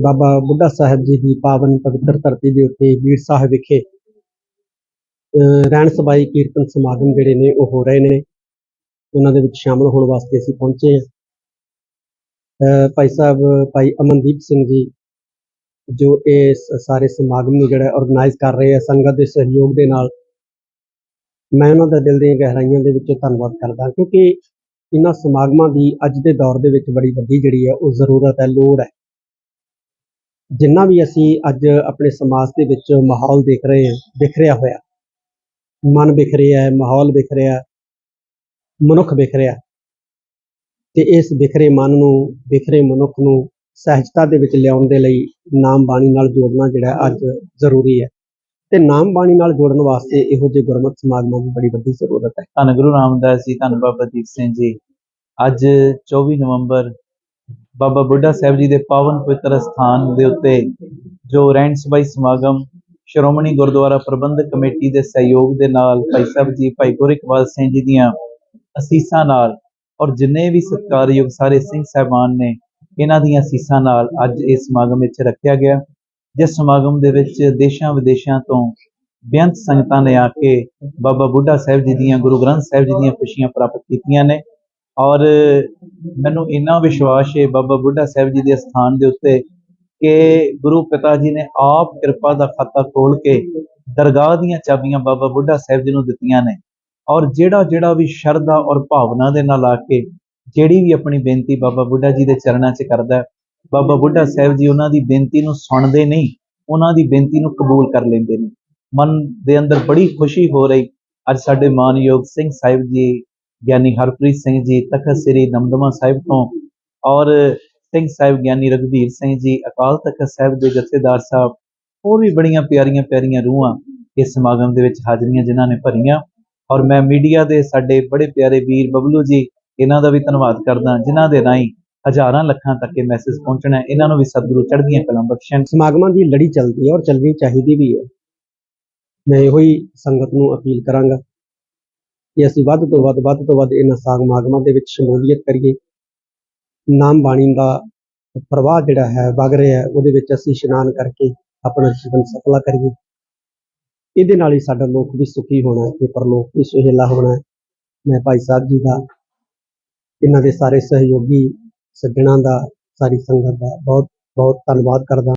ਬਾਬਾ ਬੁੱਢਾ ਸਾਹਿਬ ਜੀ ਦੀ ਪਾਵਨ ਪਵਿੱਤਰ ਧਰਤੀ ਦੇ ਉੱਤੇ ਵੀਰ ਸਾਹਿਬ ਵਿਖੇ, ਅਹ, ਰਹਿਣ ਸਬਾਈ ਕੀਰਤਨ ਸਮਾਗਮ ਜਿਹੜੇ ਨੇ ਉਹ ਹੋ ਰਹੇ ਨੇ। ਉਹਨਾਂ ਦੇ ਵਿੱਚ ਸ਼ਾਮਲ ਹੋਣ ਵਾਸਤੇ ਅਸੀਂ ਪਹੁੰਚੇ ਹਾਂ। ਅਹ, ਭਾਈ ਸਾਹਿਬ, ਭਾਈ ਅਮਨਦੀਪ ਸਿੰਘ ਜੀ, ਜੋ ਇਹ ਸਾਰੇ ਸਮਾਗਮ ਨੂੰ ਜਿਹੜਾ ਆਰਗੇਨਾਈਜ਼ ਕਰ ਰਹੇ ਆ ਸੰਗਤ ਦੇ ਸਹਿਯੋਗ ਦੇ ਨਾਲ, ਮੈਂ ਉਹਨਾਂ ਦਾ ਦਿਲ ਦੀਆਂ ਗਹਿਰਾਈਆਂ ਦੇ ਵਿੱਚ ਧੰਨਵਾਦ ਕਰਦਾ ਕਿਉਂਕਿ ਇਹਨਾਂ ਸਮਾਗਮਾਂ ਦੀ ਅੱਜ ਦੇ ਦੌਰ ਦੇ ਵਿੱਚ ਬੜੀ ਵੱਡੀ ਜਿਹੜੀ ਹੈ, ਉਹ ਜ਼ਰੂਰਤ ਹੈ, ਲੋੜ ਹੈ। ਜਿੰਨਾ ਵੀ ਅਸੀਂ ਅੱਜ ਆਪਣੇ ਸਮਾਜ ਦੇ ਵਿੱਚ ਮਾਹੌਲ ਦੇਖ ਰਹੇ ਹਾਂ ਵਿਖਰਿਆ ਹੋਇਆ, ਮਨ ਵਿਖਰਿਆ ਹੈ, ਮਾਹੌਲ ਵਿਖਰਿਆ ਮਨੁੱਖ ਵਿਖਰਿਆ ਤੇ ਇਸ ਵਿਖਰੇ ਮਨ ਨੂੰ, ਵਿਖਰੇ ਮਨੁੱਖ ਨੂੰ ਸਹਿਜਤਾ ਦੇ ਵਿੱਚ ਲਿਆਉਣ ਦੇ ਲਈ ਨਾਮ ਬਾਣੀ ਨਾਲ ਜੋੜਨਾ ਜਿਹੜਾ ਅੱਜ ਜ਼ਰੂਰੀ ਹੈ। ਤੇ ਨਾਮ ਬਾਣੀ ਨਾਲ ਜੋੜਨ ਵਾਸਤੇ ਇਹੋ ਜਿਹੇ ਗੁਰਮਤਿ ਸਮਾਗਮਾਂ ਦੀ ਬੜੀ ਵੱਡੀ ਜ਼ਰੂਰਤ ਹੈ। ਧੰਨ ਗੁਰੂ ਰਾਮਦਾਸ ਜੀ, ਧੰਨ ਬਾਬਾ ਦੀਪ ਸਿੰਘ ਜੀ। ਅੱਜ 24 ਨਵੰਬਰ ਬਾਬਾ ਬੁੱਢਾ ਸਾਹਿਬ ਜੀ ਦੇ ਪਾਵਨ ਪਵਿੱਤਰ ਸਥਾਨ ਦੇ ਉੱਤੇ ਜੋ ਰਹਿਣ ਸਭਾਈ ਸਮਾਗਮ, ਸ਼੍ਰੋਮਣੀ ਗੁਰਦੁਆਰਾ ਪ੍ਰਬੰਧਕ ਕਮੇਟੀ ਦੇ ਸਹਿਯੋਗ ਦੇ ਨਾਲ ਭਾਈ ਸਾਹਿਬ ਜੀ, ਭਾਈ ਗੁਰਿਕਵਾਲ ਸਿੰਘ ਜੀ ਦੀਆਂ ਅਸੀਸਾਂ ਨਾਲ ਔਰ ਜਿੰਨੇ ਵੀ ਸਤਿਕਾਰਯੋਗ ਸਾਰੇ ਸਿੰਘ ਸਾਹਿਬਾਨ ਨੇ, ਇਹਨਾਂ ਦੀਆਂ ਅਸੀਸਾਂ ਨਾਲ ਅੱਜ ਇਸ ਸਮਾਗਮ ਵਿੱਚ ਰੱਖਿਆ ਗਿਆ, ਜਿਸ ਸਮਾਗਮ ਦੇ ਵਿੱਚ ਦੇਸ਼ਾਂ ਵਿਦੇਸ਼ਾਂ ਤੋਂ ਬੇਅੰਤ ਸੰਗਤਾਂ ਨੇ ਆ ਕੇ ਬਾਬਾ ਬੁੱਢਾ ਸਾਹਿਬ ਜੀ ਦੀਆਂ, ਗੁਰੂ ਗ੍ਰੰਥ ਸਾਹਿਬ ਜੀ ਦੀਆਂ ਖੁਸ਼ੀਆਂ ਪ੍ਰਾਪਤ ਕੀਤੀਆਂ ਨੇ। ਔਰ ਮੈਨੂੰ ਇੰਨਾ ਵਿਸ਼ਵਾਸ ਹੈ ਬਾਬਾ ਬੁੱਢਾ ਸਾਹਿਬ ਜੀ ਦੇ ਸਥਾਨ ਦੇ ਉੱਤੇ ਕਿ ਗੁਰੂ ਪਿਤਾ ਜੀ ਨੇ ਆਪ ਕਿਰਪਾ ਦਾ ਖਾਤਾ ਖੋਲ ਕੇ ਦਰਗਾਹ ਦੀਆਂ ਚਾਬੀਆਂ ਬਾਬਾ ਬੁੱਢਾ ਸਾਹਿਬ ਜੀ ਨੂੰ ਦਿੱਤੀਆਂ ਨੇ। ਔਰ ਜਿਹੜਾ ਜਿਹੜਾ ਵੀ ਸ਼ਰਧਾ ਔਰ ਭਾਵਨਾ ਦੇ ਨਾਲ ਆ ਕੇ ਜਿਹੜੀ ਵੀ ਆਪਣੀ ਬੇਨਤੀ ਬਾਬਾ ਬੁੱਢਾ ਜੀ ਦੇ ਚਰਨਾਂ 'ਚ ਕਰਦਾ ਬਾਬਾ ਬੁੱਢਾ ਸਾਹਿਬ ਜੀ ਉਹਨਾਂ ਦੀ ਬੇਨਤੀ ਨੂੰ ਸੁਣਦੇ ਨਹੀਂ, ਉਹਨਾਂ ਦੀ ਬੇਨਤੀ ਨੂੰ ਕਬੂਲ ਕਰ ਲੈਂਦੇ ਨੇ। ਮਨ ਦੇ ਅੰਦਰ ਬੜੀ ਖੁਸ਼ੀ ਹੋ ਰਹੀ। ਅੱਜ ਸਾਡੇ ਮਾਨਯੋਗ ਸਿੰਘ ਸਾਹਿਬ ਜੀ ਗਿਆਨੀ ਹਰਪ੍ਰੀਤ ਸਿੰਘ ਜੀ, ਤਖਤ ਸ੍ਰੀ ਦਮਦਮਾ ਸਾਹਿਬ ਤੋਂ ਔਰ ਸਿੰਘ ਸਾਹਿਬ ਗਿਆਨੀ ਰਘਬੀਰ ਸਿੰਘ ਜੀ, ਅਕਾਲ ਤਖਤ ਸਾਹਿਬ ਦੇ ਜਥੇਦਾਰ ਸਾਹਿਬ, ਹੋਰ ਵੀ ਬੜੀਆਂ ਪਿਆਰੀਆਂ ਪਿਆਰੀਆਂ ਰੂਹਾਂ ਇਸ ਸਮਾਗਮ ਦੇ ਵਿੱਚ ਹਾਜ਼ਰੀਆਂ ਜਿਨ੍ਹਾਂ ਨੇ ਭਰੀਆਂ। ਔਰ ਮੈਂ ਮੀਡੀਆ ਦੇ ਸਾਡੇ ਬੜੇ ਪਿਆਰੇ ਵੀਰ ਬਬਲੂ ਜੀ, ਇਹਨਾਂ ਦਾ ਵੀ ਧੰਨਵਾਦ ਕਰਦਾ, ਜਿਨ੍ਹਾਂ ਦੇ ਰਾਹੀਂ ਹਜ਼ਾਰਾਂ ਲੱਖਾਂ ਤੱਕ ਇਹ ਮੈਸੇਜ ਪਹੁੰਚਣਾ, ਇਹਨਾਂ ਨੂੰ ਵੀ ਸਤਿਗੁਰੂ ਚੜ੍ਹਦੀਆਂ ਕਲਾਂ ਬਖਸ਼ਣ। ਸਮਾਗਮਾਂ ਦੀ ਲੜੀ ਚੱਲਦੀ ਹੈ ਔਰ ਚੱਲਣੀ ਚਾਹੀਦੀ ਵੀ ਹੈ। ਮੈਂ ਇਹੋ ਹੀ ਸੰਗਤ ਨੂੰ ਅਪੀਲ ਕਰਾਂਗਾ ਕਿ ਅਸੀਂ ਵੱਧ ਤੋਂ ਵੱਧ ਵੱਧ ਤੋਂ ਵੱਧ ਇਹਨਾਂ ਸਾਗ ਮਾਗਮਾਂ ਦੇ ਵਿੱਚ ਸ਼ਮੂਲੀਅਤ ਕਰੀਏ। ਨਾਮ ਬਾਣੀ ਦਾ ਪ੍ਰਵਾਹ ਜਿਹੜਾ ਹੈ, ਵਗ ਰਿਹਾ ਉਹਦੇ ਵਿੱਚ ਅਸੀਂ ਇਸ਼ਨਾਨ ਕਰਕੇ ਆਪਣਾ ਜੀਵਨ ਸਫਲਾ ਕਰੀਏ। ਇਹਦੇ ਨਾਲ ਹੀ ਸਾਡਾ ਲੋਕ ਵੀ ਸੁਖੀ ਹੋਣਾ ਹੈ ਤੇ ਪਰਲੋਕ ਵੀ ਸੁਹੇਲਾ ਹੋਣਾ ਮੈਂ ਭਾਈ ਸਾਹਿਬ ਜੀ ਦਾ, ਇਹਨਾਂ ਦੇ ਸਾਰੇ ਸਹਿਯੋਗੀ ਸੱਜਣਾਂ ਦਾ, ਸਾਰੀ ਸੰਗਤ ਦਾ ਬਹੁਤ ਬਹੁਤ ਧੰਨਵਾਦ ਕਰਦਾ